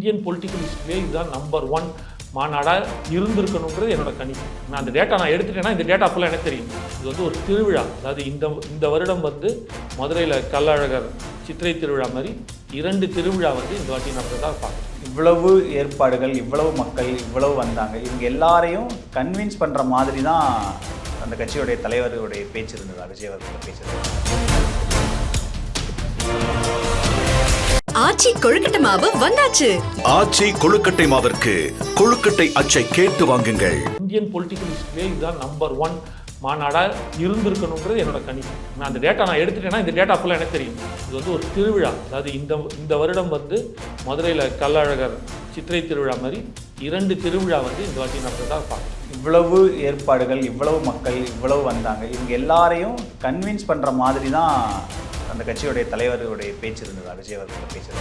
Indian political ஹிஸ்ட்ரியே இதுதான் number one மாநாடாக இருந்திருக்கணுன்றது என்னோட கணிப்பு. நான் அந்த டேட்டா நான் எடுத்துட்டேன்னா இந்த டேட்டா ஃபுல்லாக எனக்கு தெரியும். இது வந்து ஒரு திருவிழா. அதாவது இந்த இந்த வருடம் வந்து மதுரையில் கள்ளழகர் சித்திரை திருவிழா மாதிரி இரண்டு திருவிழா வந்து இந்த வாட்டி நடந்ததாக பார்க்குறேன். இவ்வளவு ஏற்பாடுகள் இவ்வளவு மக்கள் இவ்வளவு வந்தாங்க. இவங்க எல்லாரையும் கன்வின்ஸ் பண்ணுற மாதிரி தான் அந்த கட்சியுடைய தலைவருடைய பேச்சு இருந்ததா. விஜய் அவர்களோட பேச்சு இருந்தது. ஆச்சி கொழுக்கட்டை மாவு வந்தாச்சு. ஆச்சி கொழுக்கட்டை மாவிற்கு கொழுக்கட்டை அச்சை கேட்டு வாங்குங்கள். இந்தியன் பொலிட்டிக்கல் ஹிஸ்ட்ரியே இதுதான் நம்பர் ஒன் மாநாடாக இருந்திருக்கணுன்றது என்னோட கணிப்பு. நான் அந்த டேட்டா நான் எடுத்துட்டேன்னா இந்த டேட்டா ஃபுல்லாக எனக்கு தெரியும். இது வந்து ஒரு திருவிழா. அதாவது இந்த இந்த வருடம் வந்து மதுரையில் கள்ளழகர் சித்திரை திருவிழா மாதிரி இரண்டு திருவிழா வந்து இந்த வாட்டி நடந்ததாக பார்க்குறேன். இவ்வளவு ஏற்பாடுகள் இவ்வளவு மக்கள் இவ்வளவு வந்தாங்க. இவங்க எல்லாரையும் கன்வின்ஸ் பண்ற மாதிரி தான் அந்த கட்சியுடைய தலைவருடைய பேச்சு இருந்தது? விஜய் அவர்களோட பேச்சு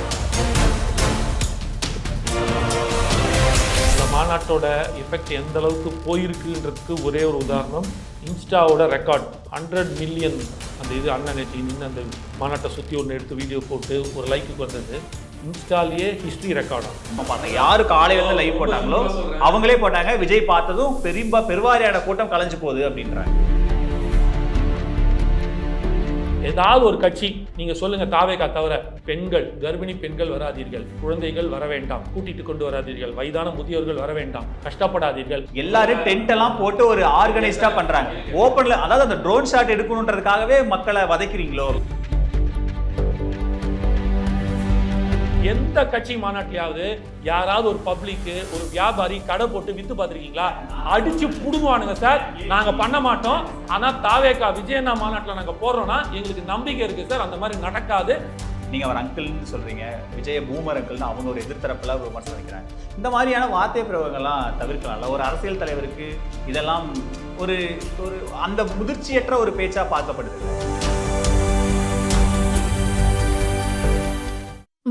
இந்த மாநாட்டோட எஃபெக்ட் எந்த அளவுக்கு போயிருக்குன்றதுக்கு ஒரே ஒரு உதாரணம் இன்ஸ்டாவோட ரெக்கார்ட் ஹண்ட்ரட் மில்லியன் அந்த இது அண்ணன் நேற்று நின்று அந்த மாநாட்டை சுற்றி ஒன்று எடுத்து வீடியோ போட்டு ஒரு லைக்குக்கு வந்தது. இன்ஸ்டாலேயே ஹிஸ்ட்ரி ரெக்கார்ட் ஆகும் ஆமா, அந்த யாரு காலையில இருந்து லைவ் போட்டாங்களோ அவங்களே போட்டாங்க. விஜய் பார்த்ததும் பெரும்பா பெருவாரியான கூட்டம் கலைஞ்சு போகுது அப்படின்றாங்க. ஏதாவது ஒரு கட்சி நீங்க சொல்லுங்க தாவேகா தவிர பெண்கள் கர்ப்பிணி பெண்கள் வராதீர்கள். குழந்தைகள் வர வேண்டாம். கூட்டிட்டு கொண்டு வராதீர்கள். வயதான முதியோர்கள் வர வேண்டாம். கஷ்டப்படாதீர்கள். எல்லாரும் டென்ட் எல்லாம் போட்டு ஒரு ஆர்கனைஸ்டா பண்றாங்க. ஓப்பன்ல அதாவது அந்த ட்ரோன் ஷாட் எடுக்கணுன்றதுக்காகவே மக்களை வதைக்கிறீங்களோ? எந்த கட்சி மாநாட்டிலாவது யாராவது ஒரு பப்ளிக்கு ஒரு வியாபாரி கடை போட்டு வித்து பார்த்துருக்கீங்களா? அடிச்சு புடுங்குவானுங்க சார். நாங்கள் பண்ண மாட்டோம். ஆனால் தாவேக்கா விஜயண்ணா மாநாட்டில் நாங்கள் போடுறோம்னா எங்களுக்கு நம்பிக்கை இருக்குது சார். அந்த மாதிரி நடக்காது. நீங்கள் அவர் அங்கிள்னு சொல்கிறீங்க விஜய பூமர் அங்கிள்னு அவங்க ஒரு எதிர்த்தரப்பில் ஒரு விமர்சனம் வைக்கிறாங்க இந்த மாதிரியான வார்த்தை பிரவங்கள்லாம் தவிர்க்கலாம்ல. ஒரு அரசியல் தலைவருக்கு இதெல்லாம் ஒரு ஒரு அந்த முதிர்ச்சியற்ற ஒரு பேச்சாக பார்க்கப்படுது.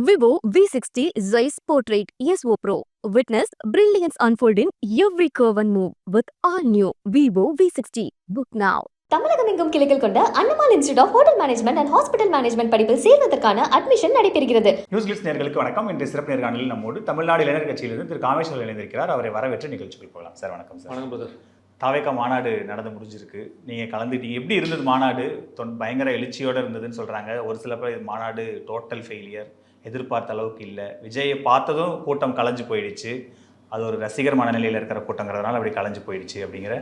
Vivo V60 Zeiss Portrait ESO Pro. Witness brilliance unfold in every curve and move with all new Vivo V60. Book now. தமிழகம் எங்கும் கிளைகள் கொண்ட Annamalai institute of hotel management and hospital management படிப்பில் சேர்வதற்கான அட்மிஷன் நடைபெறுகிறது. நியூஸ் கிளிஸ் நேர்களுக்கு வணக்கம். இன்றைய சிறப்பு நேர்காணலில் நம்மோடு தமிழ்நாடு இளைஞர் கட்சியிலிருந்து திரு. காமேஸ்வரர் இணைந்திருக்கிறார். அவரை வரவேற்று நிகழ்ச்சிக்கு போகலாம். சார் வணக்கம் சார். வணக்கம் பிரதர். தாவேக்கா மாநாடு நடந்து முடிஞ்சிருக்கு. நீங்கள் கலந்துட்டீங்க. எப்படி இருந்தது மாநாடு? தொன் பயங்கர எழுச்சியோடு இருந்ததுன்னு சொல்கிறாங்க ஒரு சில பேர் இது மாநாடு டோட்டல் ஃபெயிலியர் எதிர்பார்த்த அளவுக்கு இல்லை. விஜயை பார்த்ததும் கூட்டம் கலைஞ்சு போயிடுச்சு. அது ஒரு ரசிகர் மனநிலையில் இருக்கிற கூட்டங்கிறதுனால அப்படி கலைஞ்சு போயிடுச்சு அப்படிங்கிற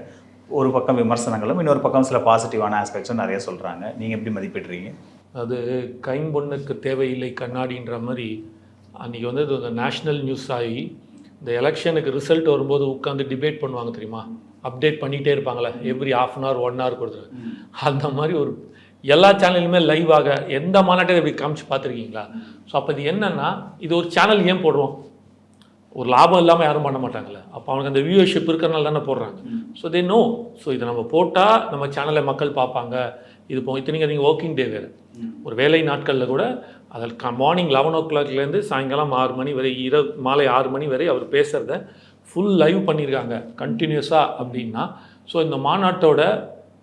ஒரு பக்கம் விமர்சனங்களும் இன்னொரு பக்கம் சில பாசிட்டிவான ஆஸ்பெக்ட்ஸும் நிறைய சொல்கிறாங்க நீங்கள் எப்படி மதிப்பிடுறீங்க? அது கைம்பொண்ணுக்கு தேவையில்லை கண்ணாடின்ற மாதிரி அன்றைக்கி வந்து இது நேஷ்னல் நியூஸ் ஆகி இந்த எலெக்ஷனுக்கு ரிசல்ட் வரும்போது உட்காந்து டிபேட் பண்ணுவாங்க தெரியுமா? அப்டேட் பண்ணிகிட்டே இருப்பாங்களே every half an hour one hour கொடுத்து அந்த மாதிரி ஒரு எல்லா சேனலுமே லைவாக எந்த மாநாட்டையும் இப்படி காமிச்சு பார்த்துருக்கீங்களா? ஸோ அப்போ இது என்னென்னா இது ஒரு சேனல் ஏன் போடுவோம் ஒரு லாபம் இல்லாமல் யாரும் பண்ண மாட்டாங்கல்ல அப்போ அவனுக்கு அந்த வியூவர்ஷிப் இருக்கிறனால தானே போடுறாங்க. ஸோ தே நோ ஸோ இதை நம்ம போட்டால் நம்ம சேனலை மக்கள் பார்ப்பாங்க. இது இப்போ இத்தனைக்கு நீங்கள் ஒர்க்கிங் டே வேறு. ஒரு வேலை நாட்களில் கூட அதில் க மார்னிங் லெவன் ஓ கிளாக்லேருந்து சாயங்காலம் ஆறு மணி வரை இரவு மாலை ஆறு மணி வரை அவர் பேசுகிறத ஃபுல் லைவ் பண்ணியிருக்காங்க கண்டினியூஸாக அப்படின்னா ஸோ இந்த மாநாட்டோட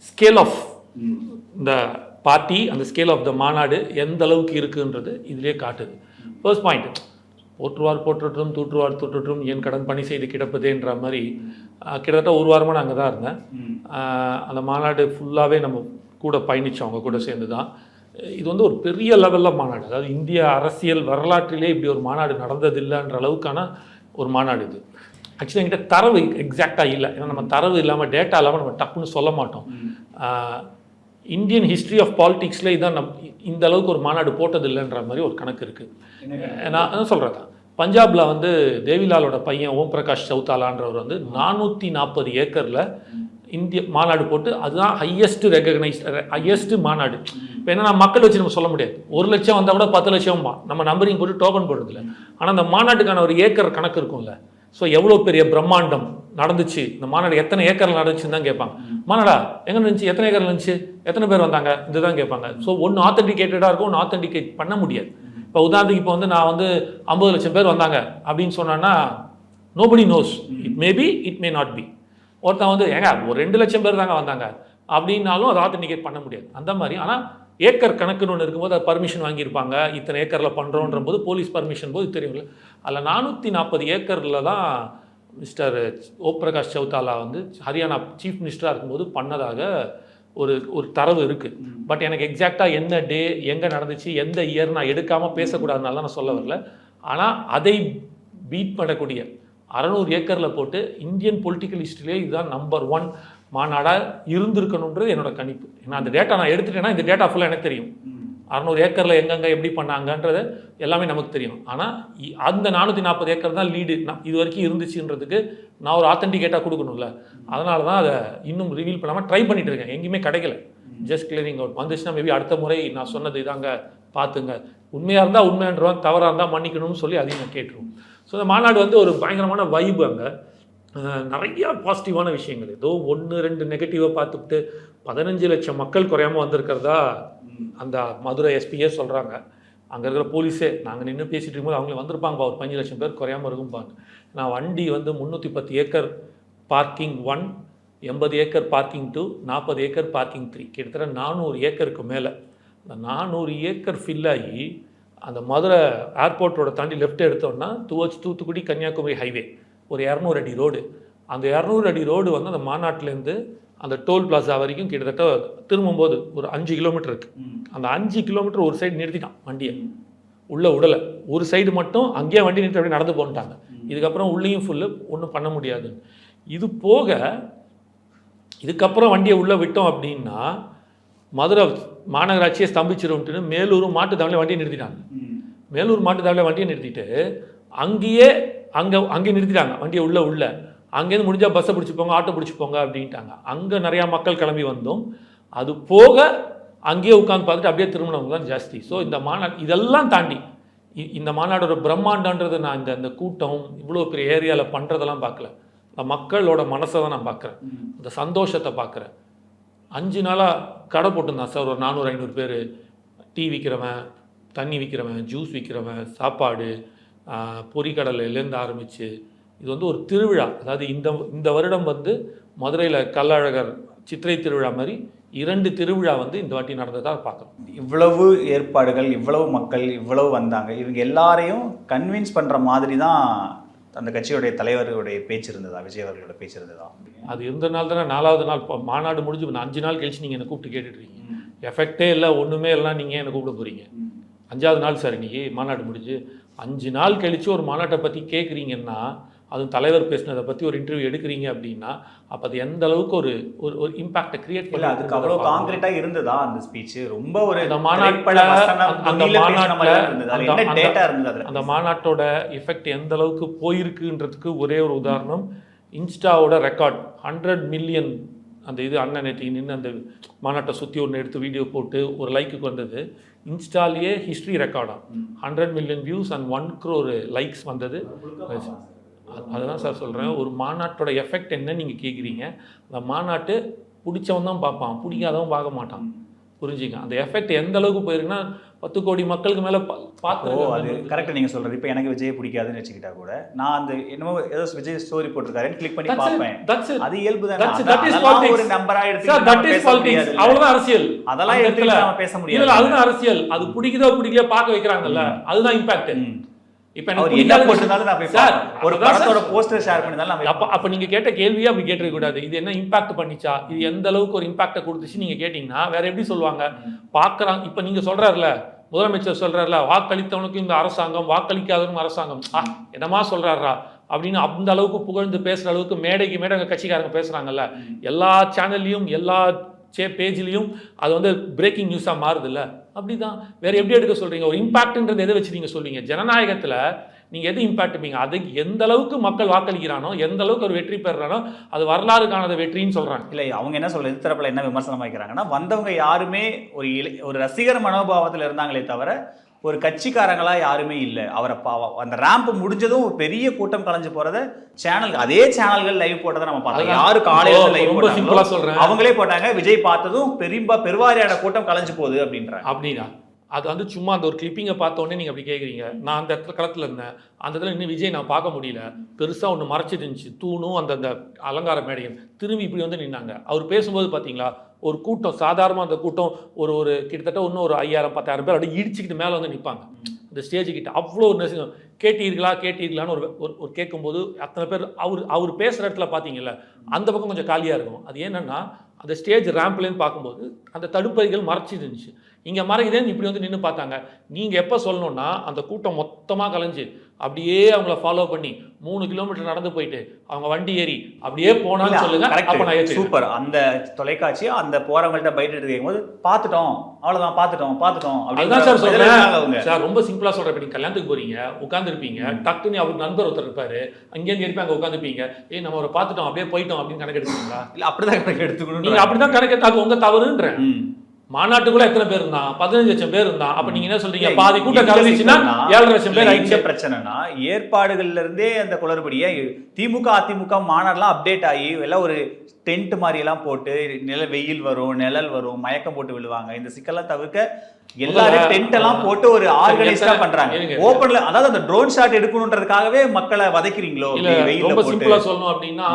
ஸ்கேல் ஆஃப் இந்த பார்ட்டி அந்த ஸ்கேல் ஆஃப் த மாநாடு எந்த அளவுக்கு இருக்குன்றது இதுலேயே காட்டுது. ஃபர்ஸ்ட் பாயிண்ட் போற்றுவார் போற்றட்டும் தூற்றுவார் தூற்றட்டும் என் கடன் பணி செய்து கிடப்பதேன்ற மாதிரி கிட்டத்தட்ட ஒரு வாரமாக நான் அங்கே தான் இருந்தேன் அந்த மாநாடு ஃபுல்லாகவே நம்ம கூட பயணித்தோம் அவங்க கூட சேர்ந்து தான் இது வந்து ஒரு பெரிய லெவலில் மாநாடு. அதாவது இந்திய அரசியல் வரலாற்றிலே இப்படி ஒரு மாநாடு நடந்ததில்லைன்ற அளவுக்கான ஒரு மாநாடு இது. ஆக்சுவலி என்கிட்ட தரவு எக்ஸாக்டாக இல்லை. ஏன்னா நம்ம தரவு இல்லாமல் டேட்டா இல்லாமல் நம்ம டப்புன்னு சொல்ல மாட்டோம். இந்தியன் ஹிஸ்ட்ரி ஆஃப் பாலிடிக்ஸில் இதான் நம் இந்த அளவுக்கு ஒரு மாநாடு போட்டதில்லைன்ற மாதிரி ஒரு கணக்கு இருக்குது நான் அதான் சொல்கிறேன் பஞ்சாபில் வந்து தேவிலாலோட பையன் ஓம் பிரகாஷ் சௌதாலான்றவர் வந்து நானூற்றி நாற்பது ஏக்கரில் இந்திய மாநாடு போட்டு அதுதான் ஹையஸ்ட் ரெகக்னைஸ்ட் ஹையஸ்ட் மாநாடு. இப்போ என்னன்னா மக்கள் வச்சு நம்ம சொல்ல முடியாது. ஒரு லட்சம் வந்தால் கூட பத்து லட்சம் நம்ம நம்பரிங் போட்டு டோக்கன் போடுறதில்ல. ஆனால் அந்த மாநாட்டுக்கான ஒரு ஏக்கர் கணக்கு இருக்கும்ல. ஸோ எவ்வளோ பெரிய பிரம்மாண்டம் நடந்துச்சு? இந்த மாநாடு எத்தனை ஏக்கர் நடந்துச்சுன்னு தான் கேட்பாங்க. மாநாடா எங்கே இருந்துச்சு எத்தனை ஏக்கர் இருந்துச்சு எத்தனை பேர் வந்தாங்க? இதுதான் கேட்பாங்க. ஸோ ஒன்று ஆத்தென்டிகேட்டடாக இருக்கும் ஒன்று ஆத்தென்டிகேட் பண்ண முடியாது. இப்போ உதாரணத்துக்கு இப்போ வந்து நான் வந்து ஐம்பது லட்சம் பேர் வந்தாங்க அப்படின்னு சொன்னேன்னா nobody knows it may be it may not be ஒருத்தன் வந்து ஏங்க ஒரு ரெண்டு லட்சம் பேர் தாங்க வந்தாங்க. அப்படின்னாலும் அதை ஆத்தென்டிகேட் பண்ண முடியாது. அந்த மாதிரி. ஆனால் ஏக்கர் கணக்குன்னு ஒன்று இருக்கும்போது அது பர்மிஷன் வாங்கியிருப்பாங்க. இத்தனை ஏக்கரில் பண்ணுறோன்ற போது போலீஸ் பர்மிஷன் போது தெரியும்ல. அதில் நானூற்றி நாற்பது ஏக்கரில் தான் மிஸ்டர் ஓம் பிரகாஷ் சௌதாலா வந்து ஹரியானா சீஃப் மினிஸ்டராக இருக்கும்போது பண்ணதாக ஒரு ஒரு தரவு இருக்குது பட் எனக்கு எக்ஸாக்டாக என்ன டே எங்கே நடந்துச்சு எந்த இயர் நான் எடுக்காமல் பேசக்கூடாதுனால தான் நான் சொல்ல வரல. ஆனால் அதை பீட் பண்ணக்கூடிய அறநூறு ஏக்கரில் போட்டு இந்தியன் பொலிட்டிக்கல் ஹிஸ்ட்ரியிலே இதுதான் நம்பர் ஒன் மாநாடாக இருந்திருக்கணுன்றது என்னோட கணிப்பு. ஏன்னா அந்த டேட்டா நான் எடுத்துட்டேன்னா இந்த டேட்டா ஃபுல்லாக எனக்கு தெரியும். அறநூறு ஏக்கரில் எங்கெங்கே எப்படி பண்ணாங்கன்றது எல்லாமே நமக்கு தெரியும். ஆனால் அந்த நானூற்றி நாற்பது ஏக்கர் தான் லீடு இது வரைக்கும் இருந்துச்சுன்றதுக்கு நான் ஒரு ஆத்தென்டிகேட்டாக கொடுக்கணும்ல. அதனால தான் அதை இன்னும் ரிவீல் பண்ணாமல் ட்ரை பண்ணிட்டு இருக்கேன். எங்கேயுமே கிடைக்கல. ஜஸ்ட் கிளியரிங் அவுட் வந்துச்சுன்னா மேபி அடுத்த முறை நான் சொன்னது இதாங்க பார்த்துங்க உண்மையாக இருந்தால் உண்மைன்றவன் தவறாக இருந்தால் மன்னிக்கணும்னு சொல்லி அதையும் நான் கேட்டுருவோம். ஸோ இந்த மாநாடு வந்து ஒரு பயங்கரமான வைபு அங்கே. நிறைய பாசிட்டிவான விஷயங்கள். ஏதோ ஒன்று ரெண்டு நெகட்டிவாக பார்த்துக்கிட்டு பதினஞ்சு லட்சம் மக்கள் குறையாம வந்திருக்கிறதா அந்த மதுரை எஸ்பியே சொல்கிறாங்க அங்கே இருக்கிற போலீஸே நாங்கள் நின்று பேசிட்டு இருக்கும்போது அவங்களே வந்திருப்பாங்கப்பா ஒரு பதினஞ்சு லட்சம் பேர் குறையாம இருக்கும்பாங்க. நான் வண்டி வந்து முந்நூற்றி பத்து ஏக்கர் பார்க்கிங் ஒன் எண்பது ஏக்கர் பார்க்கிங் டூ நாற்பது ஏக்கர் பார்க்கிங் த்ரீ கிட்டத்தட்ட நானூறு ஏக்கருக்கு மேலே. அந்த நானூறு ஏக்கர் ஃபில் ஆகி அந்த மதுரை ஏர்போர்ட்டோட தாண்டி லெஃப்ட் எடுத்தோம்னா டுவர்ட்ஸ் தூத்துக்குடி கன்னியாகுமரி ஹைவே ஒரு இரநூறு அடி ரோடு. அந்த இரநூறு அடி ரோடு வந்து அந்த மாநாட்டிலேருந்து அந்த டோல் பிளாசா வரைக்கும் கிட்டத்தட்ட திரும்பும்போது ஒரு அஞ்சு கிலோமீட்டர் இருக்குது அந்த அஞ்சு கிலோமீட்டர் ஒரு சைடு நிறுத்திட்டான் வண்டியை. உள்ளே விடலை ஒரு சைடு மட்டும் அங்கேயே வண்டி நிறுத்தி அப்படியே நடந்து போன்ட்டாங்க இதுக்கப்புறம் உள்ளேயும் ஃபுல்லு ஒன்றும் பண்ண முடியாது. இது போக இதுக்கப்புறம் வண்டியை உள்ளே விட்டோம் அப்படின்னா மதுரை மாநகராட்சியை ஸ்தம்பிச்சிரும்ட்டுன்னு மேலூரும் மாட்டு தாவலே வண்டியை நிறுத்திட்டாங்க. மேலூர் மாட்டு தாவலே வண்டியை நிறுத்திட்டு அங்கேயே அங்கே அங்கேயே நிறுத்திட்டாங்க. வண்டியை உள்ள உள்ள. அங்கேருந்து முடிஞ்சால் பஸ்ஸை பிடிச்சி போங்க ஆட்டோ பிடிச்சி போங்க அப்படின்ட்டாங்க. அங்கே நிறையா மக்கள் கிளம்பி வந்தோம். அது போக அங்கேயே உட்காந்து பார்த்துட்டு அப்படியே திரும்பினவங்க தான் ஜாஸ்தி ஸோ இந்த மாநாடு இதெல்லாம் தாண்டி இந்த மாநாடோட பிரம்மாண்டன்றது நான் இந்த இந்த கூட்டம் இவ்வளோ பெரிய ஏரியாவில் பண்ணுறதெல்லாம் பார்க்கல. மக்களோட மனசை தான் நான் பார்க்குறேன். அந்த சந்தோஷத்தை பார்க்குறேன். அஞ்சு நாளாக கடை போட்டிருந்தான் சார். ஒரு நானூறு ஐநூறு பேர். டீ விற்கிறவன் தண்ணி விற்கிறவன் ஜூஸ் விற்கிறவன் சாப்பாடு ஆஹ், பொரிக்கடலையிலேருந்து ஆரம்பித்து இது வந்து ஒரு திருவிழா. அதாவது இந்த இந்த வருடம் வந்து மதுரையில் கள்ளழகர் சித்திரை திருவிழா மாதிரி இரண்டு திருவிழா வந்து இந்த வாட்டி நடந்ததாக பார்க்குறோம் இவ்வளவு ஏற்பாடுகள் இவ்வளவு மக்கள் இவ்வளவு வந்தாங்க. இவங்க எல்லாரையும் கன்வின்ஸ் பண்ற மாதிரி தான் அந்த கட்சியுடைய தலைவருடைய பேச்சு இருந்ததா? விஜய் அவர்களோட பேச்சு இருந்ததா? அது இருந்த நாள் தானே? நாலாவது நாள் இப்போ மாநாடு முடிஞ்சு அஞ்சு நாள் கழிச்சு நீங்கள் என்னை கூப்பிட்டு கேட்டுட்டு இருக்கீங்க எஃபெக்டே இல்லை ஒன்றுமே இல்லை நீங்கள் என்னை கூப்பிட போகிறீங்க அஞ்சாவது நாள் சார் இன்னைக்கு மாநாடு முடிஞ்சு. அஞ்சு நாள் கழிச்சு ஒரு மாநாட்டை பற்றி கேட்குறீங்கன்னா அதுவும் தலைவர் பேசினதை பற்றி ஒரு இன்டர்வியூ எடுக்கிறீங்க அப்படின்னா அப்போ அது எந்த அளவுக்கு ஒரு ஒரு ஒரு இம்பாக்டை கிரியேட் இல்ல அதுக்கு அவ்வளவு காங்கிரீட்டா இருந்ததா அந்த ஸ்பீச் ரொம்ப ஒரு அந்த மாநாட்டுல, அந்த- மாநாட்டுல, அது அந்த மாநாட்டோட எஃபெக்ட் எந்த அளவுக்கு போயிருக்குன்றதுக்கு ஒரே ஒரு உதாரணம் இன்ஸ்டாவோட ரெக்கார்ட் ஹண்ட்ரட் மில்லியன் அந்த இது அண்ணன் நேற்று நின்று அந்த மாநாட்டை சுற்றி ஒன்று எடுத்து வீடியோ போட்டு ஒரு லைக்குக்கு வந்தது. இன்ஸ்டாலேயே history ரெக்கார்டாக hundred million views and one crore likes வந்தது. அது- அதுதான் சார் சொல்கிறேன் ஒரு மாநாட்டோட எஃபெக்ட் என்ன நீங்கள் கேட்குறீங்க அந்த மாநாட்டு பிடிச்சவன் தான் பார்ப்பான். பிடிக்காதவன் பார்க்க மாட்டான். புரிஞ்சுங்க அந்த எஃபெக்ட் எந்த அளவுக்கு போயிருக்குன்னா பத்து கோடி மக்களுக்கு மேலே ஓ அது பார்த்து கரெக்ட் நீங்க சொல்றது. இப்போ எனக்கு விஜய் பிடிக்காதுன்னு வச்சுக்கிட்டா கூட நான் அந்த என்னமோ ஏதோ விஜய் ஸ்டோரி போட்டிருக்காருன்னு கிளிக் பண்ணி பார்ப்பேன். அது இயல்பு தானே. ஒரு நம்பரா எடுத்து அவ்வளவுதான் அரசியல். அதெல்லாம் இடத்துல- நம்ம பேச முடியாது. அதுதான் அரசியல். அது பிடிக்குதோ பிடிக்கலையோ பார்க்க வைக்கிறாங்கல்ல. அதுதான் இம்பாக்ட். இப்ப அவர் என்ன போட்டிருந்தாலும் நான் போய் சார். ஒரு படத்தோட போஸ்டர் ஷேர் பண்ணிருந்தாலும் நான் அப்ப அப்ப நீங்க கேட்ட கேள்வியே அப்படி கேட்டிருக்க கூடாது இது என்ன இம்பாக்ட் பண்ணிச்சா? இது எந்த அளவுக்கு ஒரு இம்பாக்ட கொடுத்துச்சு நீங்க கேட்டீங்கன்னா வேற எப்படி சொல்லுவாங்க? பாக்குறாங்க இப்ப நீங்க சொல்றாருல முதலமைச்சர் சொல்றாருல வாக்களித்தவனுக்கு இந்த அரசாங்கம் வாக்களிக்காதவனுக்கும் அரசாங்கம். ஆ என்னமா சொல்றாரா அப்படின்னு அந்த அளவுக்கு புகழ்ந்து பேசுற அளவுக்கு மேடைக்கு மேடை அங்க கட்சிக்காரங்க பேசுறாங்கல்ல. எல்லா சேனல்லையும் எல்லா சே பேஜ்லேயும் அது வந்து பிரேக்கிங் நியூஸாக மாறுதில்ல. அப்படி தான் வேறு எப்படி எடுக்க சொல்கிறீங்க ஒரு இம்பாக்ட்ன்றது எதை வச்சு நீங்கள் சொல்வீங்க ஜனநாயகத்தில் நீங்கள் எது இம்பாக்ட் அது எந்த அளவுக்கு மக்கள் வாக்களிக்கிறானோ எந்த அளவுக்கு ஒரு வெற்றி பெறுறானோ அது வரலாறு காணாத வெற்றின்னு சொல்கிறாங்க இல்லை அவங்க என்ன சொல்ற எதிர்த்தரப்புல என்ன விமர்சனம் வைக்கிறாங்கன்னா வந்தவங்க யாருமே ஒரு இளை ஒரு ரசிகர் மனோபாவத்தில் இருந்தாங்களே தவிர ஒரு கட்சிக்காரங்களா யாருமே இல்லை. அவரை பா- அந்த ரேம்ப் முடிஞ்சதும் ஒரு பெரிய கூட்டம் கலைஞ்சு போறத சேனல் அதே சேனல்கள் லைவ் போட்டதை நம்ம பார்த்தோம். யாரு காலையில லைவ் ரொம்ப சிம்பிளா சொல்றேன். அவங்களே போட்டாங்க. விஜய் பார்த்ததும் பெரும்பா பெருவாரியான கூட்டம் கலைஞ்சு போகுது அப்படின்றாங்க. அப்படின்னா அது வந்து சும்மா அந்த ஒரு கிளிப்பிங்கை பார்த்தோன்னே நீங்கள் அப்படி கேட்குறீங்க நான் அந்த இடத்துல களத்தில் இருந்தேன். அந்த இடத்துல இன்னும் விஜய் நான் பார்க்க முடியல. பெருசாக ஒன்று மறைச்சிட்டு இருந்துச்சு. தூணும் அந்த அந்த அலங்கார மேடையும் திரும்பி இப்படி வந்து நின்னாங்க. அவர் பேசும்போது பார்த்தீங்களா ஒரு கூட்டம் சாதாரணமாக அந்த கூட்டம் ஒரு ஒரு கிட்டத்தட்ட இன்னும் ஒரு ஐயாயிரம் பத்தாயிரம் பேர் அப்படியே இடிச்சுக்கிட்டு மேலே வந்து நிற்பாங்க இந்த ஸ்டேஜ் கிட்ட அவ்வளோ ஒரு நெசம் கேட்டீர்களா கேட்டீர்களான்னு ஒரு ஒரு கேட்கும்போது அத்தனை பேர் அவர் அவர் பேசுகிற இடத்துல பார்த்தீங்கல்ல அந்த பக்கம் கொஞ்சம் காலியாக இருக்கும். அது என்னென்னா அந்த ஸ்டேஜ் ரேம்ப்லேன்னு பார்க்கும்போது அந்த தடுப்பறைகள் மறைச்சி இருந்துச்சு. இங்கே மறைக்குதேன்னு இப்படி வந்து நின்று பார்த்தாங்க. நீங்கள் எப்போ சொல்லணும்னா அந்த கூட்டம் மொத்தமாக கலைஞ்சு அப்படியே அவங்கள ஃபாலோ பண்ணி மூணு கிலோமீட்டர் நடந்து போயிட்டு அவங்க வண்டி ஏறி அப்படியே போனான்னு சொல்லுங்க அப்போ நான் ஏற்றுக்கிறேன். சூப்பர். அந்த தொலைக்காட்சி அந்த போறவங்கள்ட்ட பைட் எடுத்து கேட்கும்போது பார்த்துட்டோம் அவ்வளவுதான் பார்த்துட்டோம் பார்த்துட்டோம் அதுதான் சார் சொல்றேன். சார் ரொம்ப சிம்பிளா சொல்றேன். இப்ப கல்யாணத்துக்கு போறீங்க உட்காந்துருப்பீங்க டக்குன்னு அவர் நண்பர் ஒருத்தர் இருப்பாரு அங்கேருந்து இருப்பி அங்க உட்காந்துருப்பீங்க ஏய் நம்ம அவரை பார்த்துட்டோம் அப்படியே போயிட்டோம் அப்படின்னு கணக்கு எடுத்துக்கீங்களா இல்ல அப்படிதான் கணக்கு எடுத்துக்கணும் நீங்க அப்படிதான் கணக்கு எடுத்து அது உங்க தவறுன்றேன் மாநாட்டுக்குள்ள எத்தனை பேர் இருந்தான்? பதினஞ்சு லட்சம் பேர் இருந்தான். அப்ப நீங்க என்ன சொல்றீங்க? பாதி கூட்டம் கலந்துச்சுன்னா ஏழரை லட்சம் பேர் ஆயிடுச்சு. பிரச்சனைனா ஏற்பாடுகள்ல இருந்தே அந்த குளறுபடியை திமுக அதிமுக மாநாடுலாம் அப்டேட் ஆகி எல்லாம் ஒரு டென்ட் மாதிரி எல்லாம் போட்டு நில வெயில் வரும் நிழல் வரும் மயக்கம் போட்டு விழுவாங்க. இந்த சிக்கல்லாம் தவிர்க்க எல்லாரும் டென்ட் எல்லாம் போட்டு ஒரு ஆர்கனைஸ்டா பண்றாங்க. ஓப்பன்ல அதாவது அந்த ட்ரோன் ஷாட் எடுக்கணுன்றதுக்காகவே மக்களை வதைக்கிறீங்களோ? ரொம்ப சிம்பிளா சொல்லணும் அப்படின்னா.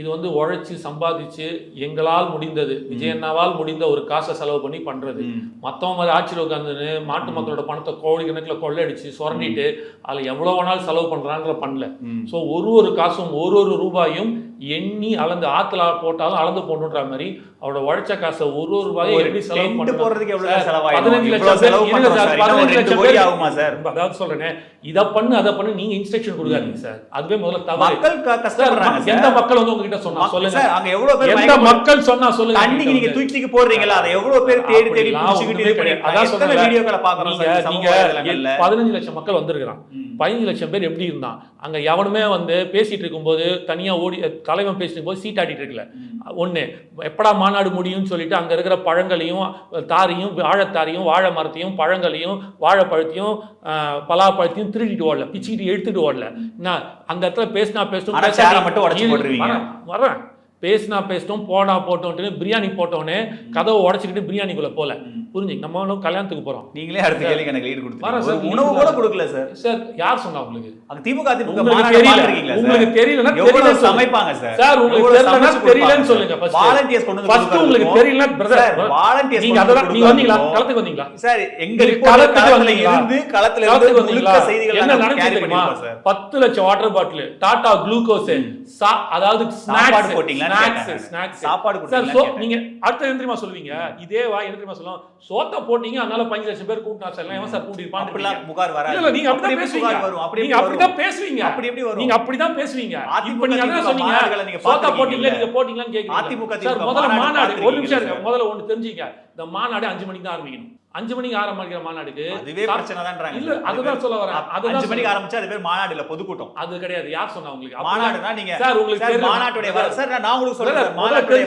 இது வந்து உழைச்சு சம்பாதிச்சு எங்களால் முடிந்தது. விஜயண்ணாவால் முடிந்த ஒரு காசை செலவு பண்ணி பண்றது. மத்தவங்க மாதிரி ஆட்சியில் உட்காந்துன்னு மாட்டு மக்களோட பணத்தை கோடி கணக்கில் கொள்ளையடிச்சு சுரண்டிட்டு அதில் எவ்வளோ வேணாலும் செலவு பண்றான்ற பண்ணல. ஸோ ஒரு ஒரு காசும் ஒரு ஒரு ரூபாயும் எண்ணி அளந்து ஆத்துல போட்டாலும் அளந்து போடணுன்ற மாதிரி அவரோட உழைச்ச காசை ஒரு ஒரு ரூபாயும் எப்படி செலவு? பதினஞ்சு இவ்வளவு லட்சம் பேர் பதினஞ்சு பேர் ஆகுமா சார்? அதாவது சொல்றேனே இதை பண்ணு அதை பண்ணு நீங்க இன்ஸ்ட்ரக்ஷன் கொடுக்காதீங்க சார் அதுவே முதல்ல தவறு. எந்த மக்கள் வந்து உங்ககிட்ட சொன்னா சொல்லுங்க சார், அங்க எவ்வளவு பேர் எந்த மக்கள் சொன்னா சொல்லுங்க தண்ணிக்கு நீங்க என்கிட்ட வந்து. தூக்கி போடுறீங்களா அதை எவ்வளவு பேர் தேடி தேடி பண்ணி. அதான் சொன்னேன்ல, வீடியோக்களை பாக்குறோம் நீங்க சார் நீங்க சமூக வலைதளங்கள்ல பதினஞ்சு லட்சம் மக்கள் வந்திருக்கிறான். பதினஞ்சு லட்சம் பேர் எப்படி இருந்தான் அங்க எவனுமே வந்து பேசிட்டு இருக்கும்போது தனியா ஓடி தலைவன் இருக்கும்போது சீட் ஆடிட்டு இருக்கல. ஒண்ணு எப்படா மாநாடு முடியும்னு சொல்லிட்டு அங்க இருக்கிற பழங்களையும் தாரையும் வாழைத்தாரையும் வாழை மரத்தையும் பழங்களையும் வாழைப்பழத்தையும் பலாப்பழத்தையும் திருடிட்டு ஓடல. பிச்சுக்கிட்டு எடுத்துட்டு ஓடல. என்ன அந்த இடத்துல பேசினா சேரை மட்டும் உடைச்சு போட்டுருவீங்க. வரேன், பேசினா பேசிட்டோம் போனா போட்டோன்ட்டு பிரியாணி போட்டோன்னே கதவை உடச்சிக்கிட்டு பிரியாணிக்குள்ள போல. புரிஞ்சு நம்ம ஒண்ணும் கல்யாணத்துக்கு போறோம். நீங்களே அடுத்த கேள்வி எனக்கு லீடு ஒரு உணவு கூட. கொடுக்கல சார். சார் யார் சொன்னா உங்களுக்கு? அங்க திமுக தெரியல. உங்களுக்கு தெரியலன்னா தெரியலன்னு சொல்லுங்க. சமைப்பாங்க சார்? சார் உங்களுக்கு தெரியலன்னா தெரியலன்னு சொல்லுங்க. வாலண்டியர்ஸ் கொண்டு வந்து ஃபர்ஸ்ட் உங்களுக்கு கொடுக்கறதுக்கும் தெரியல பிரதர் volunteers நீங்க அதெல்லாம் நீங்க வந்தீங்களா? களத்துக்கு வந்தீங்களா? சார் எங்க களத்துக்கு வந்தீங்களா? இருந்து களத்துல இருந்து முழுக்க? செய்திகளை என்ன நடந்துச்சு தெரியுமா? பண்ணிருக்கோம் சார். பத்து லட்சம் வாட்டர் பாட்டில் டாடா குளுக்கோஸ் அதாவது ஸ்நாக்ஸ் போட்டீங்களான்னு ஸ்நாக்ஸ். ஸ்நாக்ஸ் சாப்பாடு கேட்டேன். நீங்க அடுத்து என்ன தெரியுமா சொல்லுவீங்க? இதே வா என்ன தெரியுமா சொல்லுவோம் சோத்த போட்டீங்க அதனால பதினஞ்சு லட்சம் பேர் கூட்டினா சார். எவன் சார் கூட்டிருப்பான் அப்படிலாம் புகார் வராது. இல்ல, நீங்க அப்படி அப்படிதான் பேசுவீங்க? வரும்? அப்படி நீங்க அப்படிதான்? பேசுவீங்க? அப்படி எப்படி வரும்? நீங்க அப்படிதான் பேசுவீங்க. இப்ப நீங்க அதான் சொன்னீங்க. நீங்க சோத்தா? போட்டீங்களா நீங்க போட்டீங்களான்னு கேக்குறீங்க அதிமுக முதல்ல மாநாடு ஒரு நிமிஷம் இருங்க. முதல்ல ஒண்ணு தெரிஞ்சுங்க இந்த மாநாடு அஞ்சு மணிக்கு தான் ஆரம்பிக்கணும். அஞ்சு மணிக்கு ஆரம்பிக்கிற மாநாடுக்கு அதுவே பிரச்சனை தான்றாங்க இல்ல அதுதான் சொல்ல வரேன். அஞ்சு மணிக்கு ஆரம்பிச்சா அது பேர் மாநாடு இல்ல பொதுக்கூட்டம். அது கிடையாது. யார் சொன்னா உங்களுக்கு? மாநாடுனா நீங்க சார் உங்களுக்கு. மாநாட்டுடைய வர- சார் நான் உங்களுக்கு சொல்றேன் மாநாட்டுடைய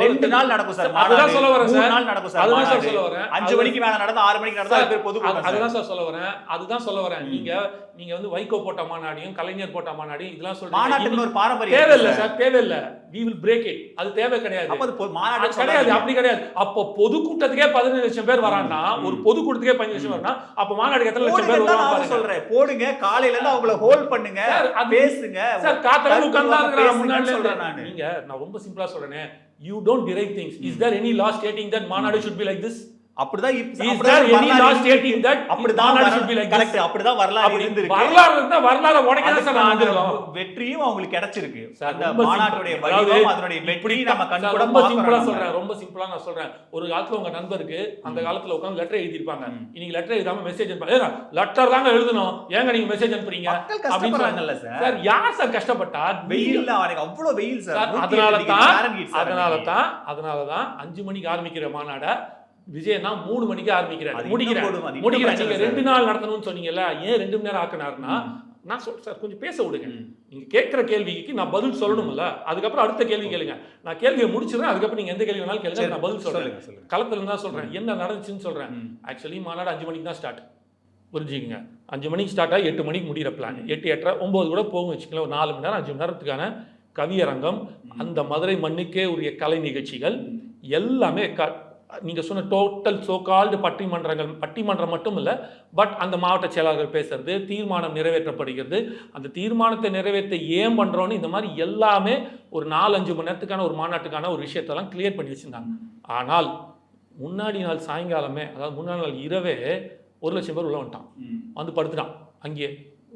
ரெண்டு நாள் நடக்கும் சார் அதுதான் சொல்ல வரேன் சார். நாள் நடக்கும் சார் அதுதான் சார். சொல்ல வரேன். அஞ்சு மணிக்கு மேல நடந்தா ஆறு மணிக்கு நடந்தா அது பேர் பொதுக்கூட்டம் அதுதான் சார் சொல்ல வரேன். அதுதான் சொல்ல வரேன். நீங்க நீங்க வந்து வைகோ போட்ட மாநாடையும் கலைஞர் போட்ட மாநாடையும் இதெல்லாம் மாநாட்டுக்கு சொல்றீங்க ஒரு பாரம்பரியம் தேவையில்ல சார் தேவையில்ல. We will break it. அது தேவை கிடையாது. அது மாநாடு கிடையாது. அப்படி கிடையாது. அப்போ பொதுக்கூட்டத்துக்கே பதினஞ்சு லட்சம் பேர் வரான்னா ஒரு பொதுக்கூட்டத்துக்கே பதினஞ்சு லட்சம் வரனா அப்ப மாநாடுக்கு எத்தனை லட்சம் பேர் வருவாங்க சொல்றேன். போடுங்க காலையில இருந்து அவங்கள ஹோல்ட் பண்ணுங்க பேசுங்க. சார் காத்தல உட்கார்ந்தா முன்னாடி சொல்றேன் நானு. நீங்க நான் ரொம்ப சிம்பிளா சொல்றேனே. You don't drive things is there any law stating that மாநாடு ஷுட் பி லைக் திஸ் அப்படிதான் வெற்றியும் அவங்களுக்கு கிடைச்சிருக்கு. ரொம்ப சிம்பிளா பார்க்கறோம் சொல்றேன் ரொம்ப சிம்பிளா நான் சொல்றேன். ஒரு காலத்துல உங்க நண்பருக்கு அந்த காலத்துல உட்கார்ந்து லெட்டர் எழுதிருப்பாங்க இன்னைக்கு லெட்டர் எழுதாம மெசேஜ் அனுப்பாங்க லெட்டர் தாங்க எழுதணும். ஏங்க நீங்க மெசேஜ் அனுப்புறீங்க? அப்படின்னு. சார். யார் சார் கஷ்டப்பட்டா? வெயில்ல அவனுக்கு அவ்வளவு வெயில் சார். அதனால தான் அதனால. தான் அதனால தான் அஞ்சு மணிக்கு ஆரம்பிக்கிற மாநாட விஜயனா மூணு மணிக்கு ஆரம்பிக்கிறாரு. முடிக்கிறேன் முடிக்கிறேன் நீங்க. ரெண்டு நாள் நடத்தணும்னு சொன்னீங்கல்ல ஏன் ரெண்டு மணி நேரம் ஆக்குனாருன்னா நான் சொல் சார் கொஞ்சம் பேச விடுங்க. நீங்க கேட்கிற கேள்விக்கு நான் பதில் சொல்லணும்ல. அதுக்கப்புறம் அடுத்த கேள்வி கேளுங்க. நான் கேள்வியை முடிச்சிடுறேன் அதுக்கப்புறம் நீங்க எந்த கேள்வி வேணாலும் கேளுங்க நான் பதில் சொல்றேன். களத்துல இருந்தா சொல்றேன். என்ன நடந்துச்சுன்னு சொல்றேன். ஆக்சுவலி மாநாடு அஞ்சு மணிக்கு தான் ஸ்டார்ட் புரிஞ்சுக்கங்க. அஞ்சு மணிக்கு ஸ்டார்ட் ஆகி எட்டு மணிக்கு முடிகிற பிளான் எட்டு எட்டரை ஒம்பது கூட போகும் வச்சுக்கலாம் ஒரு நாலு மணி நேரம் அஞ்சு மணி நேரத்துக்கான கவியரங்கம் அந்த மதுரை மண்ணுக்கே உரிய கலை நிகழ்ச்சிகள் எல்லாமே க நீங்கள் சொன்ன டோட்டல் சோகால்டு பட்டிமன்றங்கள் பட்டிமன்றம் மட்டும் இல்லை பட் அந்த மாவட்ட செயலாளர்கள் பேசுறது தீர்மானம் நிறைவேற்றப்படுகிறது. அந்த தீர்மானத்தை நிறைவேற்ற ஏன் பண்ணுறோன்னு இந்த மாதிரி எல்லாமே ஒரு நாலு அஞ்சு மணி நேரத்துக்கான ஒரு மாநாட்டுக்கான ஒரு விஷயத்தெல்லாம் கிளியர் பண்ணி வச்சுருந்தாங்க. ஆனால் முன்னாடி நாள் சாயங்காலமே அதாவது முன்னாடி நாள் இரவே ஒரு லட்சம் பேர் உள்ள வந்துட்டான். வந்து படுத்துட்டான். அங்கேயே.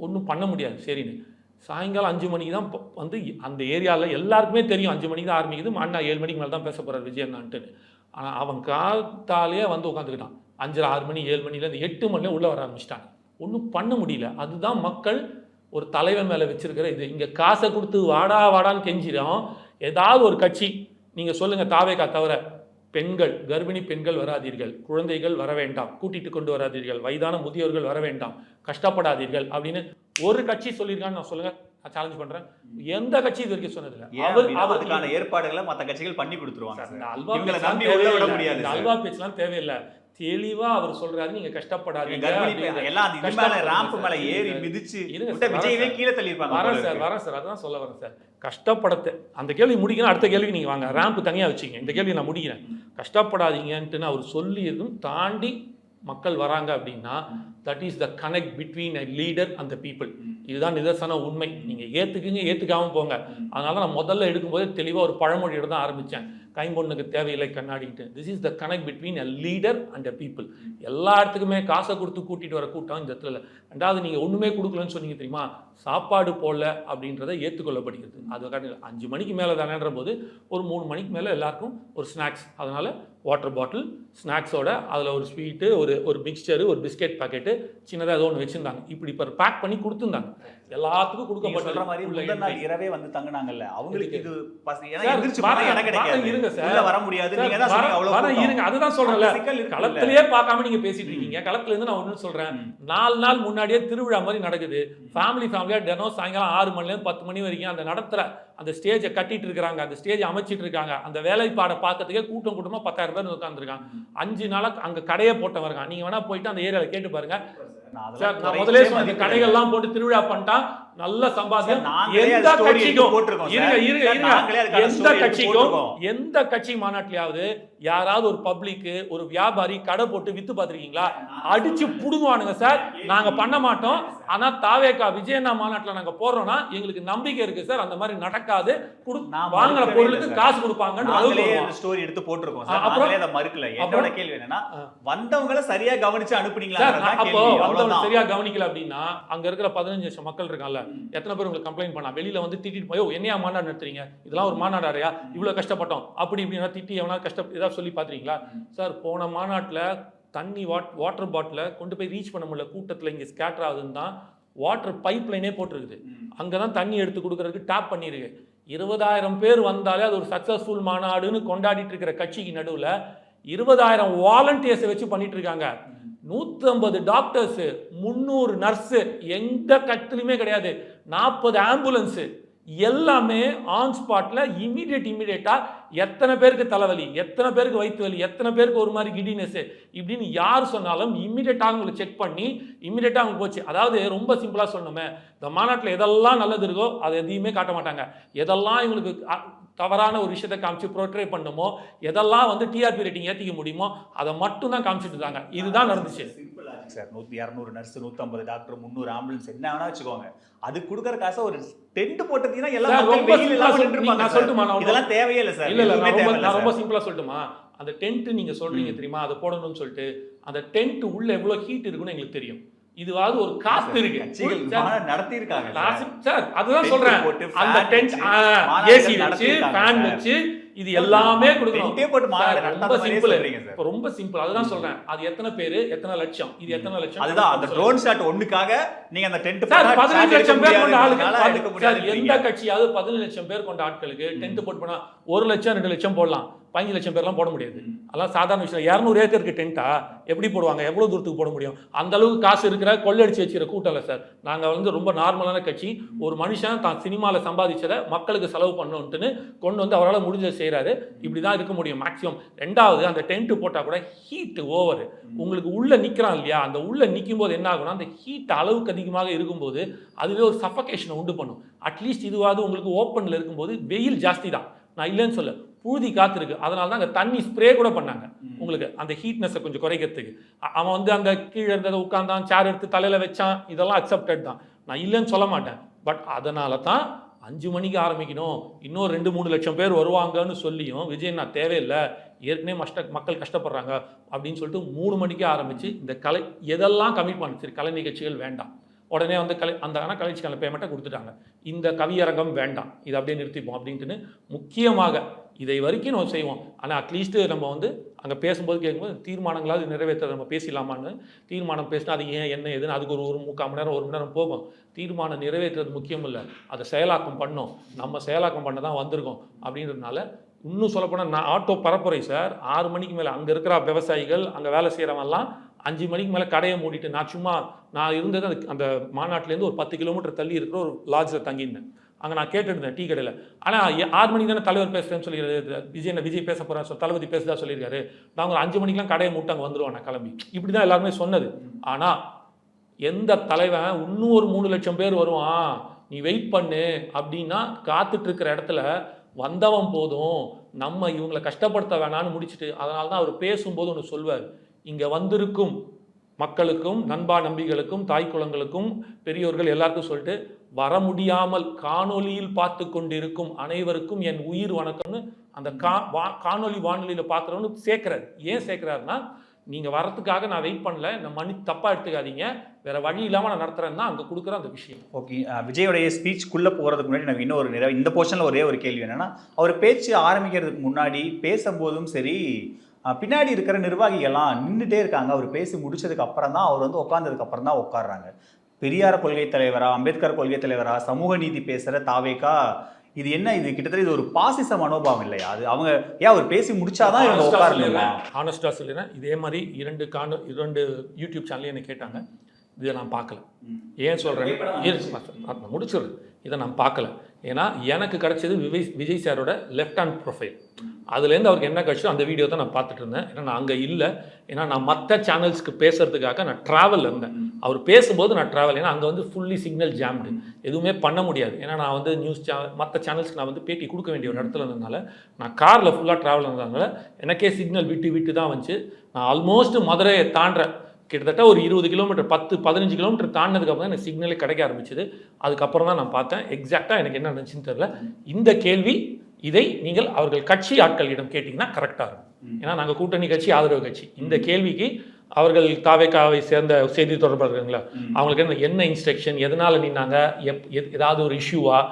ஒன்றும் பண்ண முடியாது சரின்னு. சாயங்காலம் அஞ்சு மணிக்கு தான் வந்து அந்த ஏரியாவில் எல்லாருக்குமே தெரியும். அஞ்சு மணிக்கு தான் ஆரம்பிக்குது. அண்ணா ஏழு மணிக்கு மேலே தான் பேச போகிறார் விஜய் அண்ணான்ட்டுன்னு. ஆனால் அவன் காத்தாலேயே வந்து உட்காந்துக்கிட்டான் அஞ்சரை ஆறு மணி ஏழு மணிலேருந்து எட்டு மணில உள்ளே வர ஆரம்பிச்சிட்டாங்க. ஒன்றும் பண்ண முடியல. அதுதான் மக்கள் ஒரு தலைவன் மேலே வச்சுருக்கிற இது. இங்கே காசை கொடுத்து வாடா வாடான்னு கெஞ்சிடும் ஏதாவது ஒரு கட்சி நீங்கள் சொல்லுங்கள் தாவேக்கா தவிர பெண்கள் கர்ப்பிணி பெண்கள் வராதீர்கள். குழந்தைகள் வர வேண்டாம். கூட்டிட்டு கொண்டு வராதீர்கள். வயதான முதியோர்கள் வர வேண்டாம். கஷ்டப்படாதீர்கள் அப்படின்னு ஒரு கட்சி சொல்லியிருக்கான்னு நான் சொல்லுங்கள் நான் சேலஞ்ச் பண்றேன் எந்த கட்சி இது வரைக்கும் சொன்னதில்லை அவர் அப்படின்னா அவர் அதுக்கான ஏற்பாடுகளை மத்த கட்சிகள் பண்ணி கொடுத்துருவாங்க. இந்த அல்வா பேச்செல்லாம் தேவையில்லை. தெளிவா அவர் சொல்றாரு நீங்க கஷ்டப்படாதீங்க ராம்ப். மேல ஏறி. மிதிச்சு விஜயவே கீழே தள்ளியிருப்பாங்க வரேன் சார். வரேன் சார் அதான் சொல்ல வரேன் சார் கஷ்டப்படத்தை அந்த கேள்வி முடிக்கணும் அடுத்த கேள்வி நீங்கள் வாங்க ரேம்ப் தனியாக வச்சுங்க இந்த கேள்வி நான் முடிக்கிறேன் கஷ்டப்படாதீங்கன்ட்டு அவர் சொல்லியதும் தாண்டி மக்கள் வராங்க அப்படின்னா that is the connect between a leader அந்த பீப்புள் இதுதான் நிதர்சன உண்மை. நீங்கள் ஏற்றுக்குங்க ஏற்றுக்காம போங்க. அதனால நான் முதல்ல எடுக்கும்போது தெளிவாக ஒரு பழமொழியோட தான் ஆரம்பித்தேன் கைம்பொண்ணுக்கு தேவையில்லை கண்ணாடின்ட்டு. This is the connect between a leader and a people எல்லா இடத்துக்குமே காசை கொடுத்து கூட்டிகிட்டு வர கூட்டம் இந்த இடத்துல இல்லை. ரெண்டாவது நீங்கள் ஒன்றுமே கொடுக்கலன்னு சொன்னீங்க தெரியுமா? சாப்பாடு போடல அப்படின்றத ஏற்றுக்கொள்ளப்படுகிறது அது காரணம் அஞ்சு மணிக்கு மேலே தானேன்ற போது ஒரு மூணு மணிக்கு மேலே எல்லாருக்கும் ஒரு ஸ்நாக்ஸ் அதனால் வாட்டர் பாட்டில் ஸ்நாக்ஸோட அதில் ஒரு ஸ்வீட்டு ஒரு ஒரு மிக்சரு ஒரு பிஸ்கெட் பாக்கெட்டு சின்னதாக ஏதோ ஒன்று வச்சுருந்தாங்க. இப்படி இப்போ பேக் பண்ணி கொடுத்துருந்தாங்க. எல்லாத்துக்கும் மாதிரி கொடுக்கப்பட்ட நாள் இரவே வந்து தங்குனாங்கல்ல. அவங்களுக்கு இது இருங்க சார். வர முடியாது. நீங்க தான் அவ்வளவு. இருங்க. அதுதான் சொல்றேன்ல. களத்திலேயே பார்க்காம நீங்க பேசிட்டு இருக்கீங்க களத்துல இருந்து நான் ஒண்ணு சொல்றேன். நாலு நாள் முன்னாடியே திருவிழா மாதிரி நடக்குது. ஃபேமிலி ஃபேமிலியா தினம் சாயங்காலம் ஆறு மணில இருந்து பத்து மணி வரைக்கும் அந்த நடத்துற அந்த ஸ்டேஜை கட்டிட்டு இருக்காங்க அந்த ஸ்டேஜ் அமைச்சிட்டு இருக்காங்க. அந்த வேலைப்பாடை பார்க்கறதுக்கே கூட்டம் கூட்டமா பத்தாயிரம் பேர் உட்காந்துருக்காங்க அஞ்சு நாளா அங்க கடையே போட்டவங்க நீங்க வேணா போயிட்டு அந்த ஏரியால கேட்டு பாருங்க. சார் நான் முதலே. கடைகள்லாம் போட்டு திருவிழா பண்ணிட்டா நல்ல சம்பாத்தியம். எந்த கட்சிக்கும். இருங்க இருங்க இருங்க. எந்த கட்சிக்கும். எந்த கட்சி மாநாட்டிலாவது யாராவது ஒரு பப்ளிக் ஒரு வியாபாரி கடை போட்டு வித்து பார்த்திருக்கீங்களா? அடிச்சு புடுங்குவானுங்க சார். நாங்க பண்ண மாட்டோம். ஆனா தாவேக்கா விஜயண்ணா மாநாட்டுல நாங்க போடுறோம்னா எங்களுக்கு நம்பிக்கை இருக்கு சார். அந்த மாதிரி நடக்காது. வாங்குற பொருளுக்கு காசு அந்த ஸ்டோரி எடுத்து போட்டிருக்கோம் சார். அப்புறம்? அதை மறுக்கல. என்னோட? கேள்வி என்னன்னா. வந்தவங்கள சரியா கவனிச்சு அனுப்புனீங்களா? அப்போ வந்தவங்க அவ்வளவுதான். சரியா கவனிக்கல அப்படின்னா அங்க இருக்கிற பதினஞ்சு லட்சம் மக்கள் இருக்காங்கல்ல எத்தனை பேர் உங்களுக்கு கம்ப்ளைண்ட் பண்ணா வெளியில வந்து திட்டிட்டு போய் என்னையா மாநாடு நடத்துறீங்க? இதெல்லாம் ஒரு மாநாடாரையா? இவ்வளோ கஷ்டப்பட்டோம். அப்படி இப்படின்னா திட்டி எவனா கஷ்ட ஏதாவது சொல்லி பாத்துறீங்களா சார் போன மாநாட்டில் தண்ணி வாட் வாட்டர் பாட்டில கொண்டு போய் ரீச் பண்ண முடியல. கூட்டத்துல இங்க ஸ்கேட்டர் ஆகுதுன்னு தான் வாட்டர் பைப் லைனே போட்டிருக்குது. அங்கே தான் தண்ணி எடுத்து கொடுக்கறதுக்கு டேப் பண்ணியிருக்கு இருபதாயிரம் பேர் வந்தாலே அது ஒரு சக்ஸஸ்ஃபுல் மாநாடுன்னு கொண்டாடிட்டு இருக்கிற கட்சிக்கு நடுவில் இருபதாயிரம் வாலண்டியர்ஸை வச்சு பண்ணிட்டு இருக்காங்க. நூற்றம்பது டாக்டர்ஸு முந்நூறு நர்ஸு எந்த கட்டுலையுமே கிடையாது. நாற்பது ஆம்புலன்ஸு எல்லாமே ஆன் ஸ்பாட்டில் இமீடியட் இமீடியட்டாக எத்தனை பேருக்கு தலைவலி எத்தனை பேருக்கு வயிற்று வலி எத்தனை பேருக்கு ஒரு மாதிரி கிடினஸ் இப்படின்னு யார் சொன்னாலும் இமீடியட்டாக அவங்களை செக் பண்ணி இமீடியட்டாக அவங்க போச்சு. அதாவது ரொம்ப சிம்பிளாக சொன்னோமே இந்த மாநாட்டில் எதெல்லாம் நல்லது இருக்கோ அதை எதையுமே காட்ட மாட்டாங்க. எதெல்லாம் இவங்களுக்கு தவறான ஒரு விஷயத்தை காமிச்சு ப்ரோட்ரே பண்ணுமோ எதெல்லாம் வந்து டிஆர்பி ரேட்டிங் ஏற்றிக்க முடியுமோ அதை மட்டும் தான் காமிச்சிட்டு இருக்காங்க. இதுதான் நடந்துச்சு. சார். நூத்தி இரநூறு நர்ஸ் நூத்தம்பது டாக்டர் முந்நூறு ஆம்புலன்ஸ் என்ன வேணா வச்சுக்கோங்க. அது கொடுக்கற காசை ஒரு டென்ட் போட்டீங்கன்னா எல்லாம் வெயில் நான். சொல்லட்டுமா? இதெல்லாம் தேவையே இல்லை சார். இல்ல இல்ல நான் ரொம்ப தேவையில்ல நான் ரொம்ப சார். சிம்பிளா சொல்லட்டுமா அந்த டென்ட் நீங்க சொல்றீங்க தெரியுமா? அதை போடணும்னு சொல்லிட்டு அந்த டென்ட் உள்ள எவ்வளவு ஹீட் இருக்குன்னு எங்களுக்கு தெரியும். இதுவாவது ஒரு காத்து இருக்கு. நடத்தி இருக்காங்க சார் அதுதான் சொல்றேன். அந்த டென்ட் ஏசி வச்சு ஃபேன். வச்சு இது எல்லாமே கொடுக்கணும். ரொம்ப சிம்பிள். சொல்றீங்க சார். இப்ப ரொம்ப சிம்பிள். அதுதான் சொல்றேன். அது எத்தனை பேரு எத்தனை லட்சம் இது எத்தனை லட்சம்? அதுதான் அந்த ட்ரோன் ஷாட் ஒண்ணுக்காக நீங்க அந்த டென்ட் சார் பதினஞ்சு லட்சம் பேர் கொண்ட ஆளுக்கு எந்த கட்சியாவது பதினஞ்சு லட்சம் பேர் கொண்ட ஆட்களுக்கு டென்ட் போட்டு போனா ஒரு லட்சம் ரெண்டு லட்சம் போடலாம். பதினஞ்சு லட்சம் பேர்லாம் போட முடியாது. அதெல்லாம் சாதாரண விஷயம் இரநூறு ஏக்கருக்கு டென்ட்டா? எப்படி போடுவாங்க? எவ்வளவு தூரத்துக்கு போட முடியும்? அந்த அளவுக்கு காசு இருக்கிற கொள்ளடிச்சு வச்சுக்கிற கூட்டம் இல்லை சார். நாங்க வந்து ரொம்ப நார்மலான கட்சி. ஒரு மனுஷன் தான் சினிமால சம்பாதிச்சதை மக்களுக்கு செலவு பண்ணணுன்ட்டுன்னு கொண்டு வந்து அவரால் முடிஞ்சதை செய்றாரு. இப்படி தான் இருக்க முடியும் மேக்ஸிமம். ரெண்டாவது அந்த டென்ட் போட்டா கூட ஹீட் ஓவர். உங்களுக்கு உள்ள நிக்கிறான் இல்லையா? அந்த உள்ள நிற்கும் போது என்ன ஆகும்னா அந்த ஹீட் அளவுக்கு அதிகமாக இருக்கும்போது அதுவே ஒரு சஃபகேஷனை உண்டு பண்ணும். அட்லீஸ்ட் இதுவாவது உங்களுக்கு ஓப்பனில் இருக்கும்போது வெயில் ஜாஸ்தி தான். நான் இல்லைன்னு சொல்ல புழுதி காத்திருக்கு. அதனால தான் அங்கே தண்ணி ஸ்ப்ரே கூட பண்ணாங்க. உங்களுக்கு அந்த ஹீட்னஸை கொஞ்சம் குறைக்கிறதுக்கு. அவன் வந்து அந்த கீழே இருந்ததை உட்காந்தான் சேர் எடுத்து தலையில் வச்சான். இதெல்லாம் அக்செப்டட் தான். நான் இல்லைன்னு சொல்ல மாட்டேன். பட் அதனால தான் அஞ்சு மணிக்கு ஆரம்பிக்கணும். இன்னும் ரெண்டு மூணு லட்சம் பேர் வருவாங்கன்னு சொல்லியும் விஜய் நான் தேவையில்லை. ஏற்கனவே மஷ்ட மக்கள் கஷ்டப்படுறாங்க. அப்படின்னு சொல்லிட்டு மூணு மணிக்கே ஆரம்பித்து இந்த கலை எதெல்லாம் கம்மி பண்ணு சரி கலை நிகழ்ச்சிகள் வேண்டாம். உடனே வந்து கலை அந்த ஆனால் கலைச்சிக்கான பேமெண்ட்டை கொடுத்துட்டாங்க. இந்த கவியரங்கம் வேண்டாம். இதை அப்படியே நிறுத்திப்போம் அப்படின்ட்டுன்னு முக்கியமாக இதை வரைக்கும் நம்ம செய்வோம். ஆனால் அட்லீஸ்ட்டு நம்ம வந்து அங்கே பேசும்போது கேட்கும்போது தீர்மானங்களாவது நிறைவேற்ற நம்ம பேசலாமான்னு தீர்மானம் பேசினா அது ஏன் என்ன ஏதுன்னு அதுக்கு ஒரு ஒரு முக்கால் மணி நேரம் ஒரு மணி நேரம் போகும். தீர்மானம் நிறைவேற்றுறது முக்கியம் இல்லை. அதை செயலாக்கம் பண்ணோம். நம்ம செயலாக்கம் பண்ண தான் வந்திருக்கோம் அப்படின்றதுனால இன்னும் சொல்லப்போனால் நான் ஆட்டோ பரப்புரை சார். ஆறு மணிக்கு மேலே அங்கே இருக்கிற விவசாயிகள் அங்கே வேலை செய்கிறவங்கலாம் அஞ்சு மணிக்கு மேலே கடையை மூடிட்டு நான் சும்மா நான் இருந்தது அந்த அந்த மாநாட்டிலேருந்து ஒரு பத்து கிலோமீட்டர் தள்ளி இருக்கிற ஒரு லாட்ஜில் தங்கியிருந்தேன். அங்கே நான் கேட்டுருந்தேன் டீ கடையில். ஆனால் ஆறு மணிக்கு தானே தலைவர் பேசுகிறேன்னு சொல்லியிருக்காரு. விஜய் விஜய் பேச போகிறேன் சொல் தளபதி பேசுதா சொல்லியிருக்காரு. நான் ஒரு அஞ்சு மணிக்கெலாம் கடையை மூட்டு அங்கே வந்துருவோம் நான் கிளம்பி. இப்படி தான் எல்லாருமே சொன்னது. ஆனால் எந்த தலைவன் இன்னும் ஒரு மூணு லட்சம் பேர் வருவான். நீ வெயிட் பண்ணு. அப்படின்னா காத்துட்ருக்கிற இடத்துல வந்தவன் போதும். நம்ம இவங்களை கஷ்டப்படுத்த வேணான்னு முடிச்சுட்டு அதனால தான் அவர் பேசும்போது ஒன்று சொல்வார். இங்கே வந்திருக்கும் மக்களுக்கும் நண்பா நம்பிகளுக்கும் தாய் குளங்களுக்கும் பெரியோர்கள் எல்லாருக்கும் சொல்லிட்டு வர முடியாமல் காணொளியில் பார்த்து கொண்டிருக்கும் அனைவருக்கும் என் உயிர் வணக்கம்னு அந்த கா வா காணொளி வானொலியில் பார்க்குறவனு சேர்க்குறாரு. ஏன் சேர்க்குறாருன்னா நீங்கள் வரத்துக்காக நான் வெயிட் பண்ணல இந்த மணி தப்பாக எடுத்துக்காதீங்க. வேற வழி இல்லாமல் நான் நடத்துகிறேன்னா தான் அங்கே கொடுக்குற அந்த விஷயம். ஓகே விஜயோடைய ஸ்பீச்சுக்குள்ளே போகிறதுக்கு முன்னாடி எனக்கு இன்னொரு நிறைய இந்த போர்ஷனில் ஒரே ஒரு கேள்வி என்னென்னா அவர் பேச்சு ஆரம்பிக்கிறதுக்கு முன்னாடி பேசும்போதும் சரி பின்னாடி இருக்கிற நிர்வாகிகள்லாம் நின்றுட்டே இருக்காங்க. அவர் பேசி முடிச்சதுக்கு அப்புறம் தான் அவர் வந்து உட்காந்ததுக்கு அப்புறம் தான் உட்காடுறாங்க பெரியார் கொள்கை தலைவரா அம்பேத்கர் கொள்கை தலைவரா சமூக நீதி பேசுகிற தாவேக்கா? இது என்ன? இது கிட்டத்தட்ட இது ஒரு பாசிச மனோபாவம் இல்லையா? அது அவங்க ஏன் அவர் பேசி முடிச்சாதான் இவங்க உட்காரணுமா? ஆனஸ்டாக சொல்லிடுறேன். இதே மாதிரி இரண்டு காண இரண்டு யூடியூப் சேனல்லையும் என்ன கேட்டாங்க. இதை நான் பார்க்கல. ஏன் சொல்கிறேன் முடிச்சிடுறேன். இதை நான் பார்க்கல. ஏன்னா எனக்கு கிடைச்சது விஜய் விஜய் சாரோட லெஃப்ட் ஹேண்ட் ப்ரொஃபைல் அதுலேருந்து அவருக்கு என்ன கிடைச்சோ அந்த வீடியோ தான் நான் பார்த்துட்டு இருந்தேன். ஏன்னா நான் அங்கே இல்லை. ஏன்னா நான் மற்ற சேனல்ஸ்க்கு பேசுறதுக்காக நான் ட்ராவலில் இருந்தேன். அவர் பேசும்போது நான் ட்ராவல் ஏன்னா அங்கே வந்து ஃபுல்லி சிக்னல் ஜாம்டு எதுவுமே பண்ண முடியாது. ஏன்னா நான் வந்து நியூஸ் சேனல் மற்ற சேனல்ஸ்க்கு நான் வந்து பேட்டி கொடுக்க வேண்டிய ஒரு இடத்துல இருந்ததுனால நான் காரில் ஃபுல்லாக ட்ராவல் இருந்ததுனால எனக்கே சிக்னல் விட்டு விட்டு தான் வந்துச்சு. நான் ஆல்மோஸ்ட் மதுரையை தாண்டுறேன் கிட்டத்தட்ட ஒரு இருபது கிலோமீட்டர் பத்து பதினஞ்சு கிலோமீட்டர் தாண்டினதுக்கு அப்புறம் தான் எனக்கு சிக்னலே கிடைக்க ஆரம்பிச்சது. அதுக்கப்புறம் தான் நான் பார்த்தேன். எக்ஸாக்டாக எனக்கு என்ன நடந்துச்சுன்னு தெரியல. இந்த கேள்வி இதை நீங்கள் அவர்கள் கட்சி ஆட்களிடம் கேட்டிங்கன்னா கரெக்டாக இருக்கும். ஏன்னா நாங்கள் கூட்டணி கட்சி ஆதரவு கட்சி. இந்த கேள்விக்கு அவர்கள் தாவேக்காவை சேர்ந்த செய்தி தொடர்பாளர்களா அவங்களுக்கு என்ன என்ன இன்ஸ்ட்ரக்ஷன் எதனால் நின்னாங்க? எப் எத்- ஏதாவது ஒரு இஷ்யூவா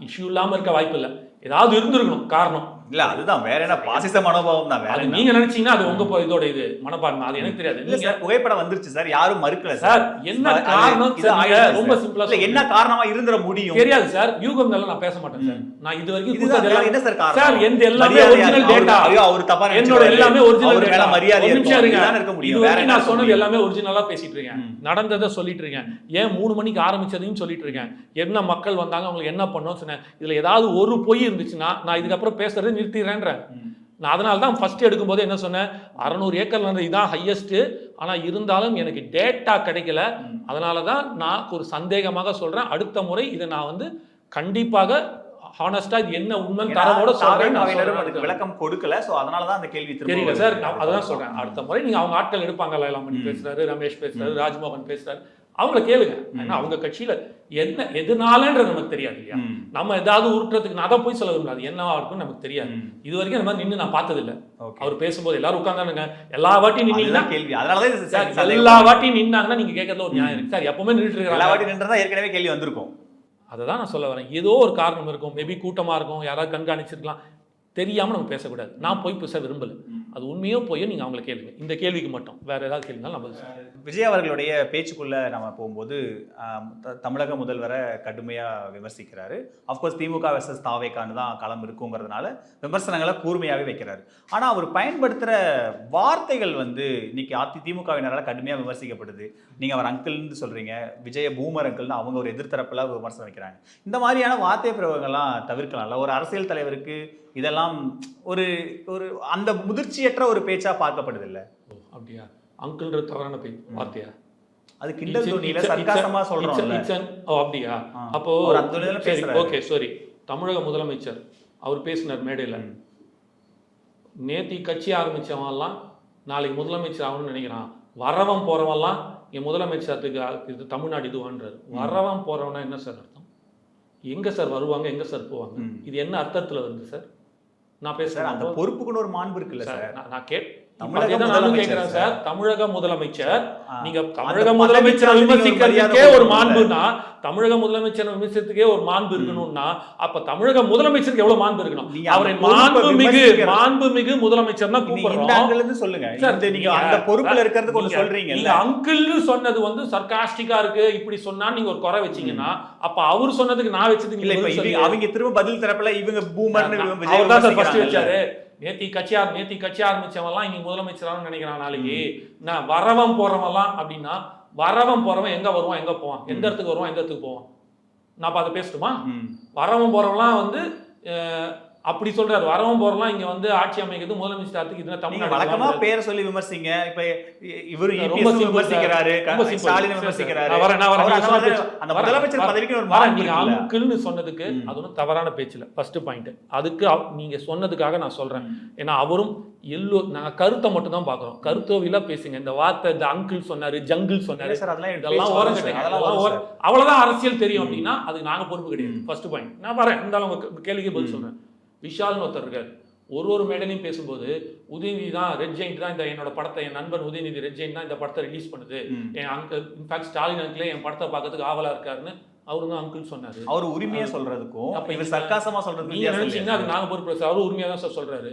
இஷ்யூ இல்லாமல் இருக்க வாய்ப்பு இல்லை. ஏதாவது இருந்திருக்கணும் காரணம். இல்ல அதுதான். வேற என்ன? பாசிச மனோபாவம் தான். வேற? நீங்க நினைச்சீங்கன்னா அது உங்க இதோட இது. மனப்பான்மை. அது எனக்கு தெரியாது. இல்ல நீங்க சார் புகைப்படம் வந்துருச்சு சார். யாரும் மறுக்கல சார். என்ன காரணம் ரொம்ப. சிம்பிளா என்ன காரணமா இருந்துட முடியும்? தெரியாது சார். யூகம்ல நான் பேச மாட்டேன் சார். நான் இது வரைக்கும் என்ன சார் காரணம்? சார் எந்த எல்லாமே ஒரிஜினல் டேட்டா ஐயோ, அவரு தப்பா என்னோட. எல்லாமே ஒரிஜினல் மேல மரியாதை இருக்க. முடியும். வேற நான் சொன்னது? எல்லாமே ஒரிஜினலா பேசிட்டு இருக்கேன். நடந்ததை சொல்லிட்டு இருக்கேன். ஏன் மூணு மணிக்கு ஆரம்பிச்சதையும் சொல்லிட்டு இருக்கேன். என்ன மக்கள் வந்தாங்க அவங்களுக்கு என்ன பண்ணோம் சொன்னேன். இதுல ஏதாவது ஒரு பொய் இருந்துச்சுன்னா நான் இதுக்கப்புறம் பேசுறதை நிறுத்திடுறேன்றேன். நான் அதனால தான் ஃபர்ஸ்ட் எடுக்கும்போது என்ன சொன்னேன்? அறநூறு ஏக்கர்ல இருந்து இதான் ஹையஸ்ட் ஆனா இருந்தாலும் எனக்கு டேட்டா கிடைக்கல. அதனால தான் நான் ஒரு சந்தேகமாக சொல்றேன். அடுத்த முறை இதை நான் வந்து கண்டிப்பாக ஹானஸ்டா இது என்ன உண்மை தரவோட சொல்றேன். அதுக்கு. விளக்கம் கொடுக்கல. சோ அதனாலதான் அந்த கேள்வி தெரியல. சார் நான் அதான் சொல்றேன். அடுத்த முறை நீங்க அவங்க ஆட்கள் எடுப்பாங்கல்ல எல்லாம் பேசுறாரு ரமேஷ் பேசுறாரு ராஜ்மோகன் பேசுறாரு. அவங்கள கேளுங்க. ஏன்னா அவங்க கட்சியில என்ன எதனாலன்றது நமக்கு தெரியாது இல்லையா. நம்ம ஏதாவது உருட்டுறதுக்கு நான் தான் போய் சொல்ல விரும்பல என்னவா இருக்கும்னு நமக்கு தெரியாது. இது வரைக்கும் அந்த மாதிரி நின்று நான் பார்த்தது இல்ல Okay. அவர் பேசும்போது எல்லாரும் உட்கார்ந்தானுங்க. எல்லா வாட்டியும் அதுதான் கேள்வி. அதனாலதான் எல்லா வாட்டியும் நின்னாங்கன்னா நீங்க கேட்கறதுல ஒரு நியாயம் இருக்கு. சார் எப்பவுமே நின்றுட்டு எல்லா வாட்டி நின்றதா ஏற்கனவே கேள்வி வந்திருக்கும். அதை தான் நான் சொல்ல வரேன். ஏதோ ஒரு காரணம் இருக்கும். மேபி கூட்டமா இருக்கும். யாராவது கண்காணிச்சிருக்கலாம். தெரியாம நம்ம பேசக்கூடாது. நான் போய் பேச விரும்பல. அது உண்மையோ போயோ நீங்கள் அவங்கள கேளுங்க. இந்த கேள்விக்கு மட்டும். வேற ஏதாவது கேள்வினாலும் நம்ம விஜய் அவர்களுடைய பேச்சுக்குள்ளே நம்ம போகும்போது த- தமிழக முதல்வரை கடுமையாக விமர்சிக்கிறாரு. அஃப்கோர்ஸ் திமுக வெர்சஸ் தாவேக்கான்னு தான் களம் இருக்குங்கிறதுனால விமர்சனங்களை கூர்மையாகவே வைக்கிறாரு. ஆனால் அவர் பயன்படுத்துகிற வார்த்தைகள் வந்து இன்னைக்கு அதி திமுகவினரால் கடுமையாக விமர்சிக்கப்படுது. நீங்கள் அவர் அங்கிள்னு சொல்கிறீங்க விஜய பூமர் அங்கிள்னு அவங்க ஒரு எதிர்த்தரப்பில் விமர்சனம் வைக்கிறாங்க. இந்த மாதிரியான வார்த்தை பிரவங்கள்லாம் தவிர்க்கலாம்ல ஒரு அரசியல் தலைவருக்கு இதெல்லாம் ஒரு ஒரு அந்த முதிர்ச்சியற்ற ஒரு பேச்சா பார்க்கப்படுது இல்ல அப்படியா? அங்கிள்ன்ற தவறான பேர் வார்த்தையா? அது கிண்டல் துணியில சர்க்காசமா an- ஓ அப்படியா. அப்போ சரி. ஓகே சாரி தமிழக முதலமைச்சர் அவர் பேசினார் மேடையில். நேத்தி கட்சி ஆரம்பிச்சவன்லாம் நாளைக்கு முதலமைச்சர் ஆகணும்னு நினைக்கிறான். வரவன் போறவன்லாம் என் முதலமைச்சருக்கு இது தமிழ்நாடு இதுவான்றாரு. வரவன் போறவனா என்ன சார் அர்த்தம்? எங்க சார் வருவாங்க? எங்க சார் போவாங்க. இது என்ன அர்த்தத்துல வருது சார்? நான் சார் பேசுறேன் அந்த பொறுப்புக்குன்னு ஒரு மாண்பு இருக்குல்ல சார் நான் கேட் தமிழக முதலமைச்சர் கேட்கிறேன் சார். தமிழக முதலமைச்சர். ஆ. நீங்க தமிழக முதலமைச்சரை விமர்சிக்கிறதுக்கே ஒரு. மாண்புனா தமிழக முதலமைச்சரை விமர்சிக்கிறதுக்கே ஒரு மாண்பு இருக்கணும்னா அப்ப தமிழக முதலமைச்சருக்கு எவ்வளவு மாண்பு இருக்கணும்? அவரை பொறுப்பை மாண்புமிகு விமர்சிக்கிற- மாண்புமிகு முதலமைச்சர் தான் கூப்பிடுறோம். சொல்லுங்க. நீங்க அந்த பொறுப்புல இருக்கிறதுக்கு ஒண்ணு நீங்க- சொல்றீங்கல்ல. நீங்க அங்கிள்னு சொன்னது வந்து சர்காஸ்டிக்கா இருக்கு. இப்படி சொன்னா நீங்க ஒரு குறை வச்சீங்கன்னா அப்ப அவர் சொன்னதுக்கு நான் வச்சதுக்கு இல்ல. அவங்க திரும்ப பதில் தரப்புல இவங்க பூமர்னு அவர் தான் சார் ஃபர்ஸ்ட். வச்சாரு. நேத்தி கட்சி ஆர- நேத்தி கட்சி ஆரம்பிச்சவன்லாம் இன்னைக்கு முதலமைச்சரானு நினைக்கிறான் நாளைக்கு. நான் வரவன் போறவன்லாம் அப்படின்னா வரவன் போறவன் எங்க வருவான் எங்க போவான்? எந்த இடத்துக்கு வருவான் எந்த இடத்துக்கு போவான்? நான் அதை பேசட்டுமா. வரவன் போறவன்லாம் வந்து அப்படி சொல்றாரு. வரவன் போறவன்லாம் இங்க வந்து ஆட்சி அமைக்கிறது முதலமைச்சருக்கு இதுனா நீங்க தமிழ்நாடு வழக்கமா. பேரை சொல்லி விமர்சிங்க. இப்ப இவரு ரொம்ப simple விமர்சிக்கிறாரு. ஸ்டாலின் விமர்சிக்கிறாரு. அந்த முதலமைச்சர். பதவிக்கு ஒரு நீங்க? அங்கிள்னு சொன்னதுக்கு. அது ஒன்றும் தவறான பேச்சு இல்லை ஃபர்ஸ்ட் பாயிண்ட் அதுக்கு நீங்க சொன்னதுக்காக நான் சொல்றேன். ஏன்னா அவரும் எல்லோ நாங்க கருத்தை மட்டும் தான் பாக்குறோம் கருத்தோவிலா பேசுங்க. இந்த வார்த்தை இந்த அங்கிள் சொன்னாரு ஜங்கிள் சொன்னாரு. சார், அதெல்லாம் இதெல்லாம் ஓரம் அவ்வளவுதான் அரசியல் தெரியும் அப்படின்னா அதுக்கு நாங்க பொறுப்பு கிடையாது. ஃபர்ஸ்ட் பாயிண்ட் நான் வரேன். இருந்தாலும் கேள்விக்கு பதில். சொல்றேன். விஷால்னு ஒருத்தர் இருக்காரு ஒரு ஒரு மேடையிலையும் பேசும்போது உதயநிதி தான் ரெட் ஜெயிண்ட் தான் இந்த என்னோட படத்தை என் நண்பன் உதயநிதி ரெட் ஜெயிண்ட் தான் இந்த படத்தை ரிலீஸ் பண்ணுது. என் அங்கிள் இன்ஃபேக்ட் ஸ்டாலின் அங்கிளே என் படத்தை பார்க்கறதுக்கு ஆவலா இருக்காருன்னு அவரு தான் அங்கிள் சொன்னாரு. அவர் உரிமையா சொல்றதுக்கும் அப்ப இவர் சர்க்காசமா சொல்றதுக்கும் நீங்க நினைச்சீங்கன்னா அது? நாங்க பொறுப்பு சார் அவரும் உரிமையா தான் சார் சொல்றாரு.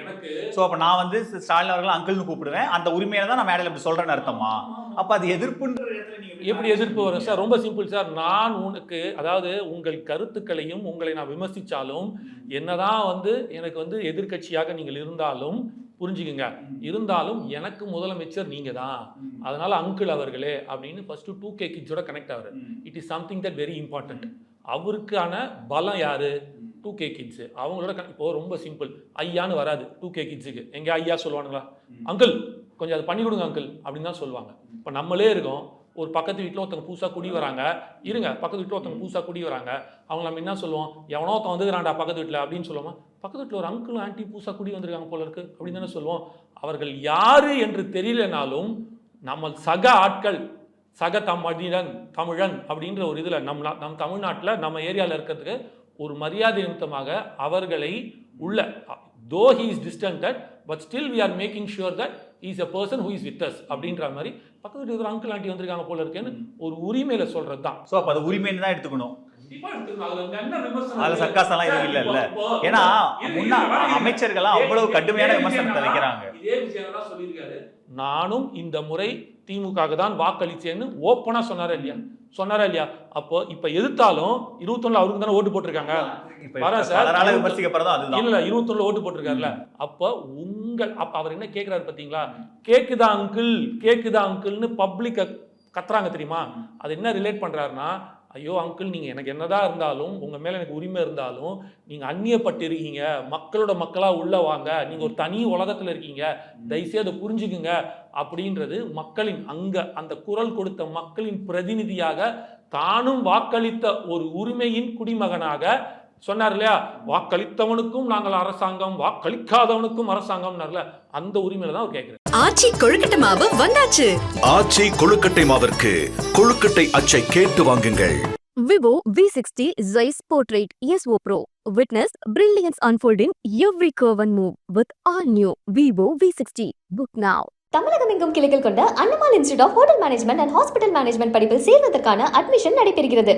எனக்கு சோ அப்ப நான் வந்து ஸ்டாலின் அவர்கள் அங்கிள்னு கூப்பிடுவேன். அந்த உரிமையில தான் நான் மேடையில இப்படி சொல்றேன்னு அர்த்தமா? அப்ப அது எதிர்ப்புன்ற எப்படி எதிர்ப்பு வரும்? சார் ரொம்ப சிம்பிள் சார் நான் உனக்கு அதாவது உங்கள் கருத்துக்களையும் உங்களை நான் விமர்சிச்சாலும் என்னதான் வந்து எனக்கு வந்து எதிர்க்கட்சியாக நீங்கள் இருந்தாலும் புரிஞ்சுக்குங்க. இருந்தாலும் எனக்கு முதலமைச்சர் நீங்க தான் அதனால அங்கிள் அவர்களே அப்படின்னு ஃபர்ஸ்ட் டூ கே கிட்ஸோட கனெக்ட் ஆகுது it is something that very important அவருக்கான பலம் யாரு? டூ கே கிட்ஸ் அவங்களோட இப்போ ரொம்ப சிம்பிள் ஐயான்னு வராது டூ கே கிட்ஸுக்கு எங்க ஐயா சொல்லுவானுங்களா? அங்கிள் கொஞ்சம் அது பண்ணி கொடுங்க அங்கிள் அப்படின்னு தான் சொல்லுவாங்க. இப்போ நம்மளே இருக்கோம். ஒரு பக்கத்து வீட்டில் ஒருத்தவங்க புதுசாக குடி வராங்க இருங்க பக்கத்து வீட்டில் ஒருத்தவங்க புதுசாக குடி வராங்க. அவங்க நம்ம என்ன சொல்லுவோம்? எவனோ ஒருத்தன் வந்துக்கிறான்டா பக்கத்து வீட்டில் அப்படின்னு சொல்லுவோம்? பக்கத்து வீட்டில் ஒரு அங்கிள் ஆண்டி புதுசாக குடி வந்திருக்காங்க போல இருக்கு அப்படின்னு தானே சொல்லுவோம். அவர்கள் யாரு என்று தெரியலனாலும் நம்ம சக ஆட்கள் சக தமிழன் தமிழன் அப்படின்ற ஒரு இதில் நம் நம் தமிழ்நாட்டில் நம்ம ஏரியாவில் இருக்கிறதுக்கு ஒரு மரியாதை நிமித்தமாக அவர்களை உள்ள though he is distanced but still we are making sure that is a person who is with us அப்படின்ற மாதிரி பக்கத்து வீட்டுல ஒரு அங்கிள் ஆண்டி வந்திருக்காங்க போல இருக்கேன்னு ஒரு உரிமையில சொல்றது தான் சோ அப்ப அது உரிமைன்னு தான் எடுத்துக்கணும். அதுல சர்க்காசம்லாம் எதுவும் இல்ல ஏன்னா முன்னா அமைச்சர்கள்லாம் அவ்வளவு கடுமையான விமர்சனத்தை வைக்கிறாங்க. நானும் இந்த முறை திமுக தான் வாக்களிச்சேன்னு ஓப்பனா சொன்னாரா இல்லையா? சொன்னாரா இல்லையா? அப்போ இப்ப எதிர்த்தாலும் இருபத்தொன்னு அவருக்கு தானே ஓட்டு போட்டிருக்காங்க. வரேன் சார். இல்ல இருபத்தொன்னுல ஓட்டு போட்டிருக்காருல்ல. அப்ப உங்கள் அப்ப அவர் என்ன கேக்குறாரு பாத்தீங்களா? கேக்குதா அங்கிள் கேக்குதா அங்கிள்னு பப்ளிக்க கத்துறாங்க தெரியுமா? அது என்ன ரிலேட் பண்றாருன்னா ஐயோ அங்கிள் நீங்க எனக்கு என்னதான் இருந்தாலும் உங்க மேல எனக்கு உரிமை இருந்தாலும் நீங்க அந்நியப்பட்டு இருக்கீங்க மக்களோட மக்களா உள்ள வாங்க. நீங்க ஒரு தனி உலகத்துல இருக்கீங்க. தயவுசெய்து அதை புரிஞ்சுக்குங்க. அப்படின்றது மக்களின் அங்க அந்த குரல் கொடுத்த மக்களின் பிரதிநிதியாக தானும் வாக்களித்த ஒரு உரிமையின் குடிமகனாக சொன்னார் இல்லையா வாக்களித்தவனுக்கும் நாங்கள் அரசாங்கம் வாக்களிக்காதவனுக்கும் அரசாங்கம்னார்ல அந்த உரிமையில தான் அவர் கேட்கிறார் ஆச்சி கொழுக்கட்டை மாவு வந்தாச்சு ஆச்சி கொழுக்கட்டை மாவிற்கு கொழுக்கட்டை அச்சை கேட்டு வாங்குங்கள் Vivo V60 Zeiss Portrait ESO Pro. Witness brilliance unfold in every curve and move with all new Vivo V60. Book now. தமிழகம் எங்கும் கிளைகள் கொண்ட Annamal institute of hotel management and hospital management படிப்பில் சேர்வதற்கான அட்மிஷன் நடைபெறுகிறது